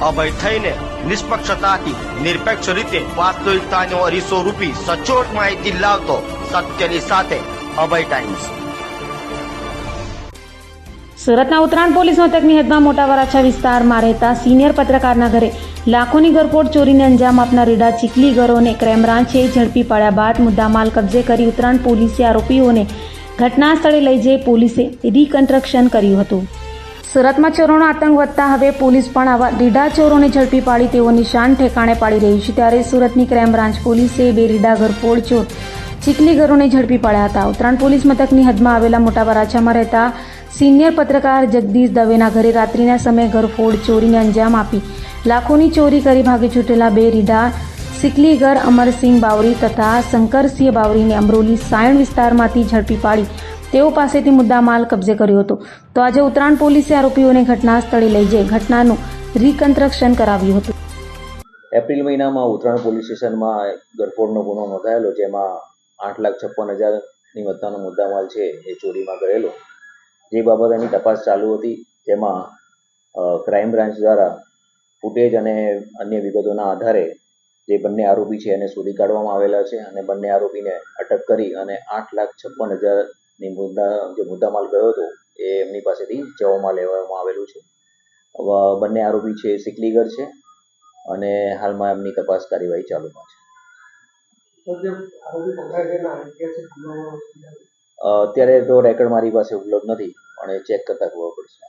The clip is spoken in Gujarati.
અભય થઈને નિષ્પક્ષતાથી, નિરપેક્ષ રીતે વાસ્તવિકતાનો અરીસો રૂપી સચોટ માહિતી લાવતો સત્યની સાથે અભય ટાઈમ્સ સુરતના ઉત્તરાયણ પોલીસ મથકની હદમાં મોટા વરાછા વિસ્તારમાં રહેતા સિનિયર પત્રકારના ઘરે લાખોની ઘરફોડ ચોરીને અંજામ આપનાર રીડા ચીકલી ઘરોને ક્રાઇમ બ્રાન્ચે ઝડપી પાડ્યા બાદ મુદ્દામાલ કબજે કરી ઉત્તરાયણ પોલીસે આરોપીઓને ઘટના સ્થળે લઈ જઈ પોલીસે રિકન્સ્ટ્રક્શન કર્યું હતું. સુરતમાં ચોરોનો આતંક વધતા હવે પોલીસ પણ આવા રીડા ચોરોને ઝડપી પાડી તેઓ નિશાન ઠેકાણે પાડી રહી છે. ત્યારે સુરતની ક્રાઇમ બ્રાન્ચ પોલીસે બે રીડા ઘરફોડ ચોર ચીકલી ઘરોને ઝડપી પાડ્યા હતા. ઉત્તરાયણ પોલીસ મથકની હદમાં આવેલા મોટા વરાછામાં રહેતા સિનિયર પત્રકાર જગદીશ દવેના ઘરે રાત્રિના સમયે ઘરફોડ ચોરીને અંજામ આપી. લાખોની ચોરી કરી ભાગી છૂટેલા બે રીડા સિકલીગર અમરસિંહ બાવરી તથા શંકરસિંહ બાવરીને અમરોલી સાયણ વિસ્તારમાંથી ઝડપી પાડી તેઓ પાસેથી મુદ્દામાલ કબજે કર્યો હતો. તો આજે ઉત્તરાયણ પોલીસે આરોપીઓને ઘટના સ્થળે લઈ જઈ ઘટનાનું રિકન્સ્ટ્રક્શન કરાવ્યું હતું. એપ્રિલ મહિનામાં ઉત્તરાયણ પોલીસ સ્ટેશનમાં ગરફોડનો ગુનો નોંધાયેલો, જેમાં આઠ લાખ છપ્પન હજારની વધતાનો મુદ્દામાલ છે એ ચોરીમાં ગયેલો જે બાબતેની તપાસ ચાલુ હતી, જેમાં ક્રાઇમ બ્રાન્ચ દ્વારા ફૂટેજ અને અન્ય વિગતોના આધારે જે બંને આરોપી છે એને શોધી કાઢવામાં આવેલા છે અને બંને આરોપીને અટક કરી અને આઠ લાખ છપ્પન હજારની મુદ્દા જે મુદ્દામાલ ગયો હતો એ એમની પાસેથી જવામાં લેવામાં આવેલું છે. બંને આરોપી છે સિકલીગર છે અને હાલમાં એમની તપાસ કાર્યવાહી ચાલુમાં છે. અત્યારે તો રેકર્ડ મારી પાસે ઉપલબ્ધ નથી પણ એ ચેક કરતાં ખબર પડશે.